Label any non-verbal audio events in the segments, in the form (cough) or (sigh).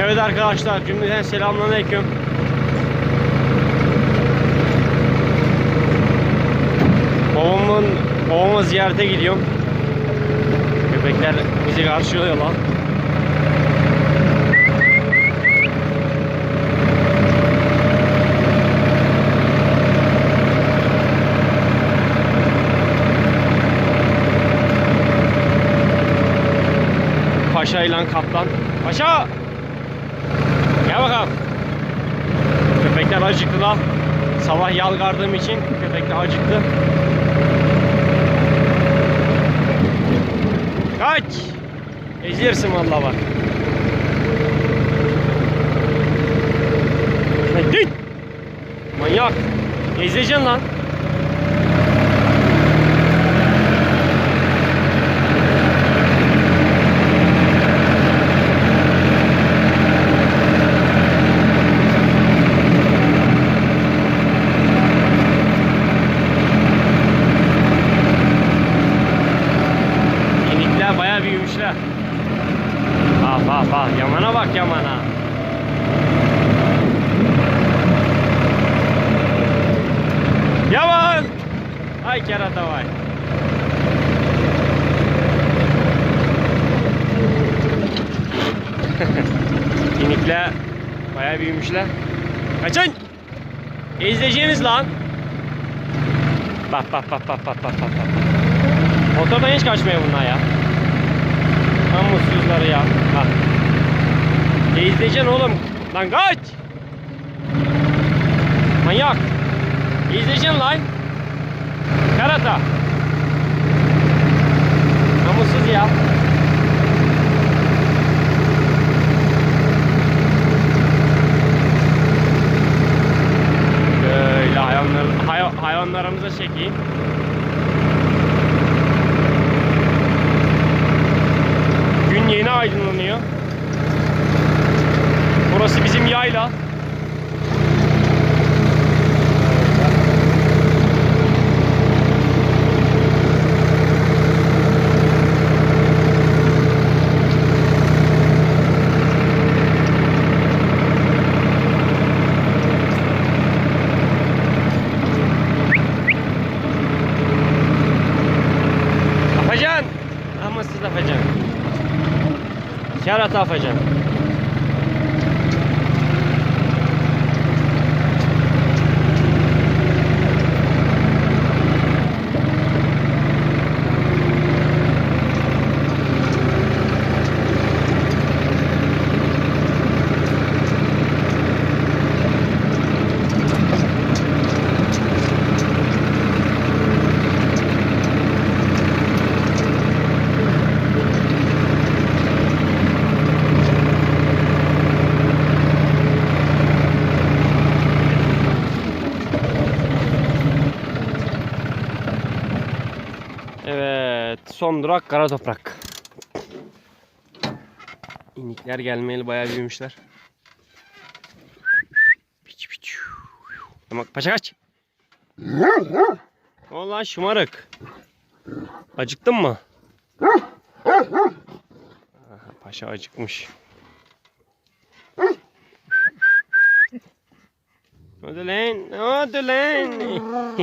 Evet arkadaşlar cümleten selamünaleyküm. Babamın babama ziyarete gidiyorum. Köpekler bizi karşılıyor lan. Paşa ile kaptan. Paşa! Gel bakalım. Köpekler acıktı da. Sabah yalgardığım için köpekler acıktı. Kaç! Ezilirsin valla bak. Hadi! Manyak! Ezileceksin lan. Yenikler bayağı büyümüşler. Bak bak bak yamana bak yamana. Yaman! Ay kerata vay. Yenikler bayağı büyümüşler. Kaçın! Ezeceğiniz lan. Bak bak bak bak bak bak bak. Motordan hiç kaçmıyor bunlar ya. Tam mutsuzları ya. Bak. Ne izleyeceksin oğlum? Lan kaç! Manyak! İzleyeceksin lan? Karata! Namussuz ya. Böyle hayvanlar, hay- hayvanlarımıza çekeyim. Gün yeni aydınlanıyor. Burası bizim yayla. Afacan! Ama siz Afacan. Kerata Afacan. Evet, son durak kara toprak. İnikler gelmeyeli bayağı büyümüşler. Tamam, paşa kaç. Ulan şımarık. Acıktın mı? Aha, paşa acıkmış. Ne oldu lan? Ne oldu lan?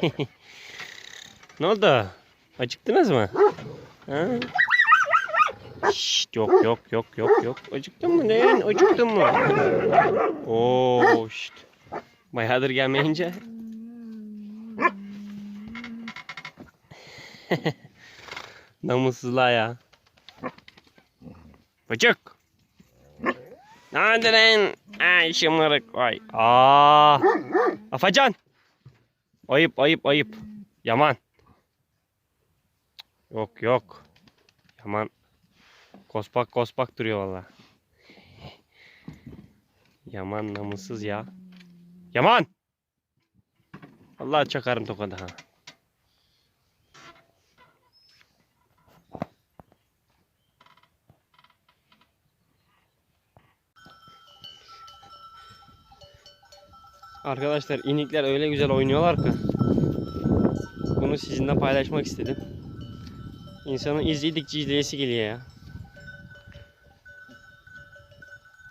(laughs) ne oldu? Acıktınız mı? Ha? Şşt, yok yok yok yok yok. Acıktın mı lan? Acıktın mı? Oo şşt. Bayağıdır gelmeyince. (laughs) Namussuzlar ya. Bıcık. Hadi lan. Ay şımarık. Ay. Aa. Afacan. Ayıp ayıp ayıp. Yaman. Yok yok. Yaman. Kospak kospak duruyor valla. Yaman namussuz ya. Yaman! Allah çakarım tokadı ha. Arkadaşlar inikler öyle güzel oynuyorlar ki. Bunu sizinle paylaşmak istedim. İnsanın izledikçe izleyesi geliyor ya.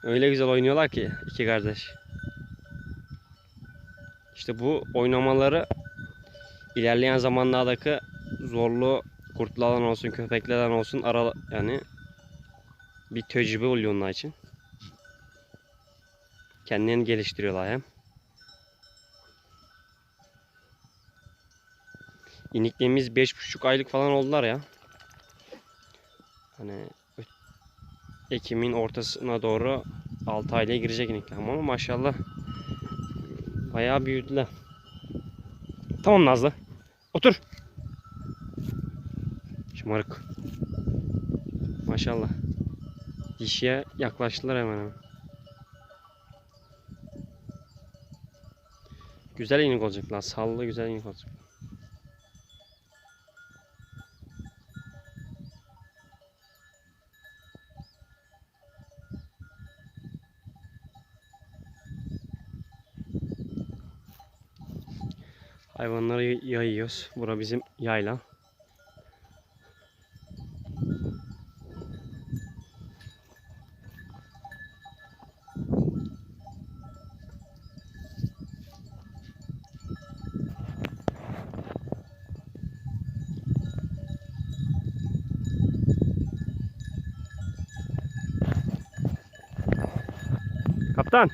Öyle güzel oynuyorlar ki iki kardeş. İşte bu oynamaları ilerleyen zamanlardaki zorlu kurtlardan olsun, köpeklerden olsun ara yani bir tecrübe oluyor onlar için. Kendilerini geliştiriyorlar hem. İniklerimiz 5,5 aylık falan oldular ya. Hani Ekim'in ortasına doğru 6 aylaya girecek inikler ama maşallah bayağı büyüdüler. Tamam Nazlı. Otur. Şımarık. Maşallah. Dişiye yaklaştılar hemen hemen. Güzel inek olacaklar. Sallı güzel inek olacak. Hayvanları yayıyoruz. Bura bizim yayla. Kaptan.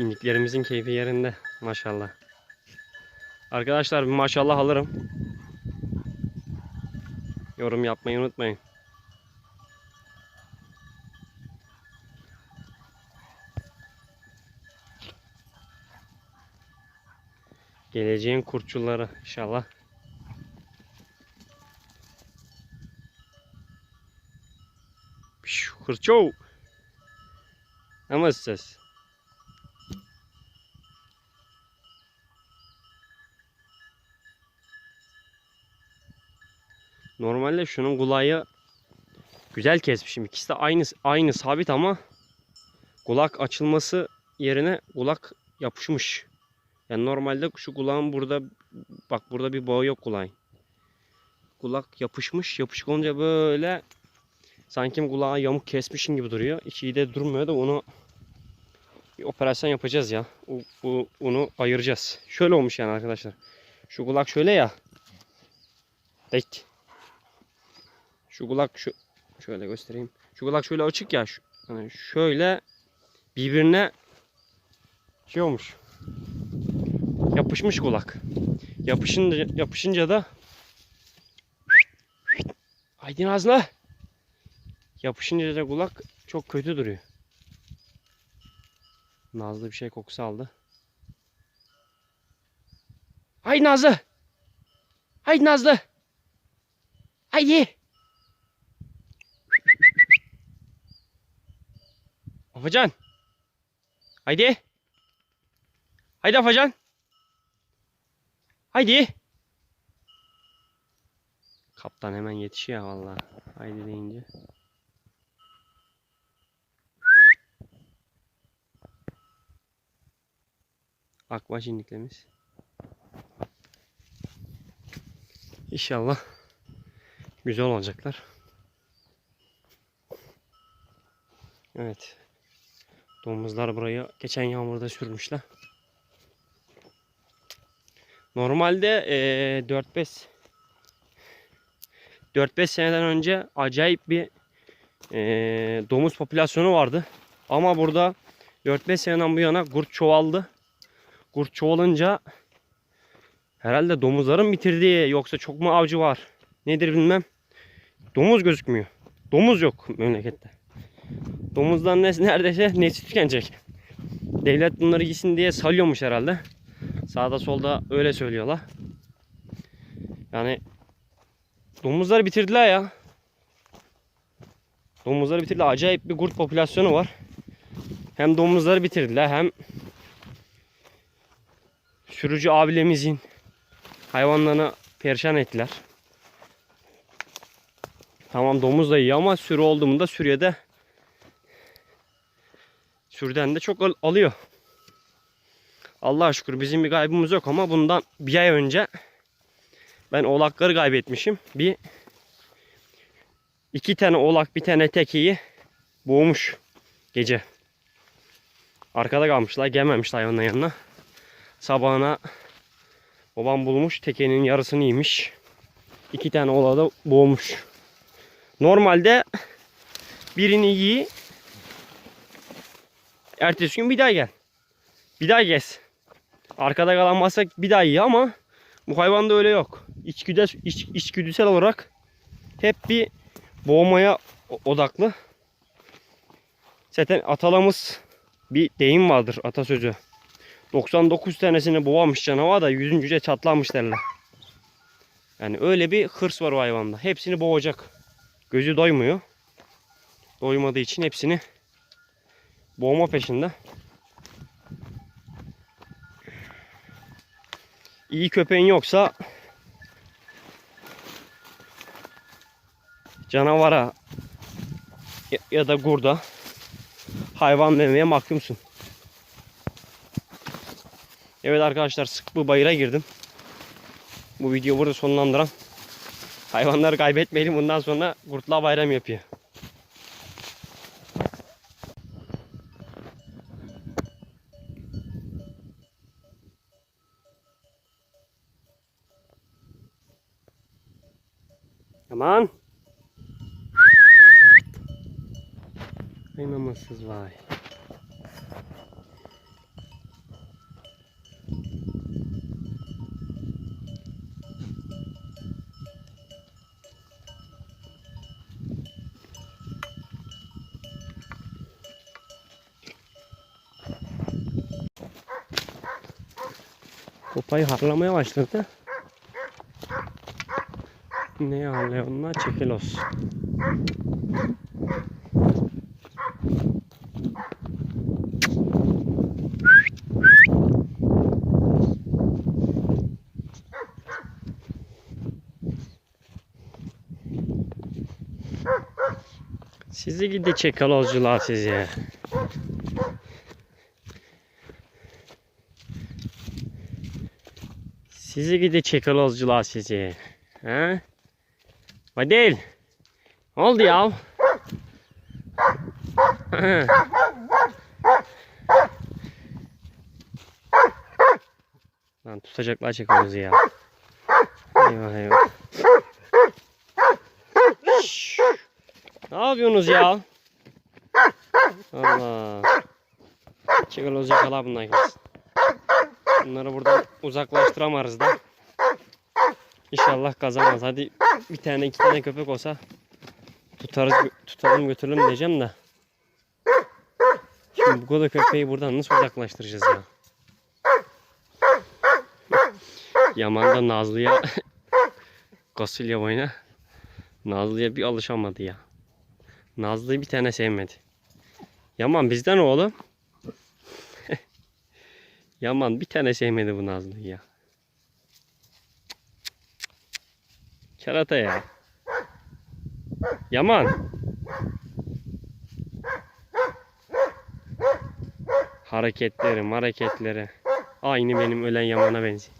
İniklerimizin keyfi yerinde maşallah. Arkadaşlar bir maşallah alırım. Yorum yapmayı unutmayın. Geleceğin kurtçuları inşallah. Hırço. Ama ses. Normalde şunun kulağı güzel kesmişim. İkisi de aynı aynı sabit ama kulak açılması yerine kulak yapışmış. Yani normalde şu kulağın burada bak burada bir bağı yok kulağın. Kulak yapışmış. Yapışık olunca böyle sanki kulağı yamuk kesmişin gibi duruyor. Hiç de durmuyor da onu bir operasyon yapacağız ya. O, o- onu ayıracağız. Şöyle olmuş yani arkadaşlar. Şu kulak şöyle ya. Dik. Şu kulak şu şöyle göstereyim. Şu kulak şöyle açık ya. Şu, hani şöyle birbirine şey olmuş. Yapışmış kulak. Yapışınca yapışınca da Haydi Nazlı. Yapışınca da kulak çok kötü duruyor. Nazlı bir şey kokusu aldı. Haydi Nazlı. Haydi Nazlı. Haydi. Afacan. Haydi. Haydi Afacan. Haydi. Kaptan hemen yetişiyor vallahi. Haydi deyince. Akbaş indiklemiz. İnşallah güzel olacaklar. Evet. Domuzlar burayı geçen yağmurda sürmüşler. Normalde eee 4-5 4-5 seneden önce acayip bir eee, domuz popülasyonu vardı. Ama burada 4-5 seneden bu yana kurt çoğaldı. Kurt çoğalınca herhalde domuzların bitirdiği yoksa çok mu avcı var nedir bilmem. Domuz gözükmüyor. Domuz yok memlekette. Domuzdan ne, neredeyse nesli tükenecek. Devlet bunları gitsin diye salıyormuş herhalde. Sağda solda öyle söylüyorlar. Yani domuzları bitirdiler ya. Domuzları bitirdiler. Acayip bir kurt popülasyonu var. Hem domuzları bitirdiler hem sürücü abilerimizin Hayvanlarını perişan ettiler. Tamam domuz da iyi ama sürü olduğunda sürüye de sürüden de çok al- alıyor. Allah'a şükür bizim bir kaybımız yok ama bundan bir ay önce ben oğlakları kaybetmişim. Bir iki tane oğlak bir tane tekiyi boğmuş gece. Arkada kalmışlar gelmemişler hayvanın yanına. Sabahına babam bulmuş tekenin yarısını yemiş. İki tane oğlağı da boğmuş. Normalde birini yiyi. Ertesi gün bir daha gel. Bir daha gez. Arkada kalan masa bir daha iyi ama bu hayvanda öyle yok. İçgüdüsel, iç, içgüdüsel olarak hep bir boğmaya odaklı. Zaten atalarımız bir deyim vardır atasözü. 99 tanesini boğamış canavar da 100. de çatlamış derler. Yani öyle bir hırs var o hayvanda. Hepsini boğacak. Gözü doymuyor. Doymadığı için hepsini boğma peşinde. İyi köpeğin yoksa canavara ya, da kurda hayvan memeye mahkumsun. Evet arkadaşlar sık bu bayıra girdim. Bu videoyu burada sonlandıran hayvanları kaybetmeyelim bundan sonra kurtlar bayram yapıyor. Aman. Ay namussuz vay. Kupayı harlamaya başladı. Ne harlıyor onlar? Çekilos. Sizi gidi çekalozcular sizi. Sizi gidi çekalozcular sizi. Ha? Vadil. Ne oldu ya? Lan tutacaklar çekalozu ya. Eyvah eyvah. Ne yapıyorsunuz ya? Allah. Çekaloz yakala bundan gelsin. Bunları buradan uzaklaştıramarız da. İnşallah kazanmaz. Hadi bir tane iki tane köpek olsa tutarız tutalım götürelim diyeceğim de. Şimdi bu kadar köpeği buradan nasıl uzaklaştıracağız ya? Yaman da Nazlı'ya (laughs) Gosilya boyuna Nazlı'ya bir alışamadı ya. Nazlı'yı bir tane sevmedi. Yaman bizden oğlum. Yaman bir tane sevmedi bu Nazlı'yı ya. Kerata ya. Yaman. Hareketleri, hareketleri. Aynı benim ölen Yaman'a benziyor.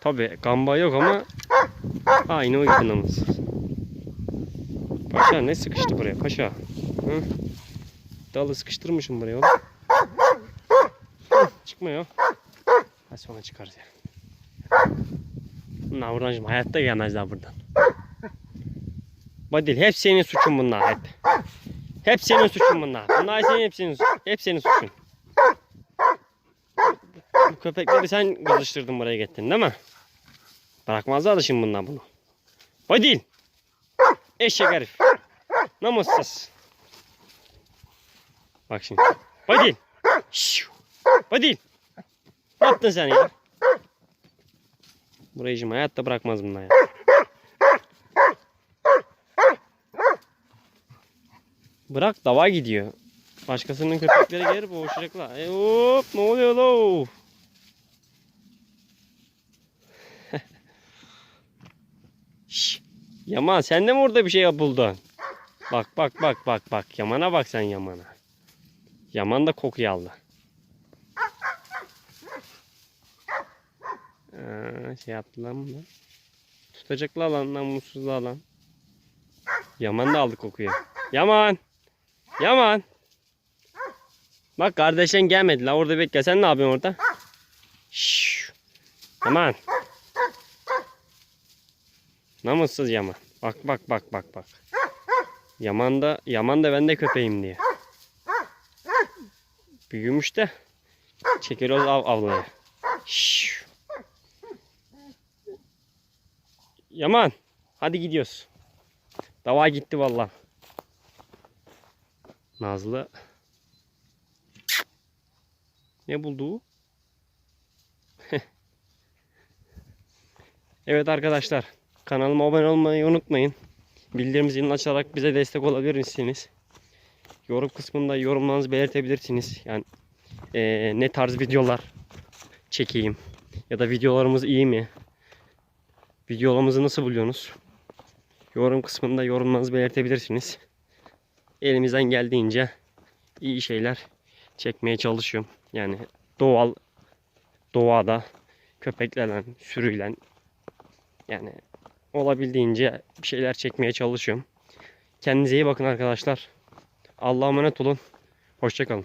Tabi gamba yok ama aynı o namus. Paşa ne sıkıştı buraya paşa? Hı? Dalı sıkıştırmışım buraya oğlum. Çıkmıyor. Ha sonra çıkarız ya. Bunlar buradan hayatta gelmezler buradan. Badil hep senin suçun bunlar hep. Hep senin suçun bunlar. Bunlar senin hep senin, hep senin suçun. Bu köpekleri sen kızıştırdın buraya getirdin değil mi? Bırakmazlar da şimdi bunlar bunu. Badil. Eşek herif. Namussuz. Bak şimdi. Badil. Badil. Battın sen ya. Bu rejim hayatta bırakmaz bunlar ya. Bırak dava gidiyor. Başkasının köpekleri gelir boğuşacaklar. E hop ne oluyor lo? (laughs) Yaman sen de mi orada bir şey yapıldı? Bak bak bak bak bak. Yaman'a bak sen Yaman'a. Yaman da kokuyu aldı. Aa, şey yaptılar mı lan? Tutacaklar lan namussuzlar lan. Yaman da aldı kokuyu. Yaman! Yaman! Bak kardeşin gelmedi la orada bekle. Sen ne yapıyorsun orada? Şşş. Yaman. Namussuz Yaman. Bak bak bak bak bak. Yaman da Yaman da ben de köpeğim diye. Büyümüş de çekiyoruz av avlaya. Şşş. Yaman hadi gidiyoruz. Dava gitti vallahi. Nazlı ne buldu? (laughs) evet arkadaşlar kanalıma abone olmayı unutmayın. Bildirim zilini açarak bize destek olabilirsiniz. Yorum kısmında yorumlarınızı belirtebilirsiniz. Yani eee, ne tarz videolar çekeyim ya da videolarımız iyi mi? Videolarımızı nasıl buluyorsunuz? Yorum kısmında yorumlarınızı belirtebilirsiniz. Elimizden geldiğince iyi şeyler çekmeye çalışıyorum. Yani doğal doğada köpeklerle, sürüyle yani olabildiğince bir şeyler çekmeye çalışıyorum. Kendinize iyi bakın arkadaşlar. Allah'a emanet olun. Hoşçakalın.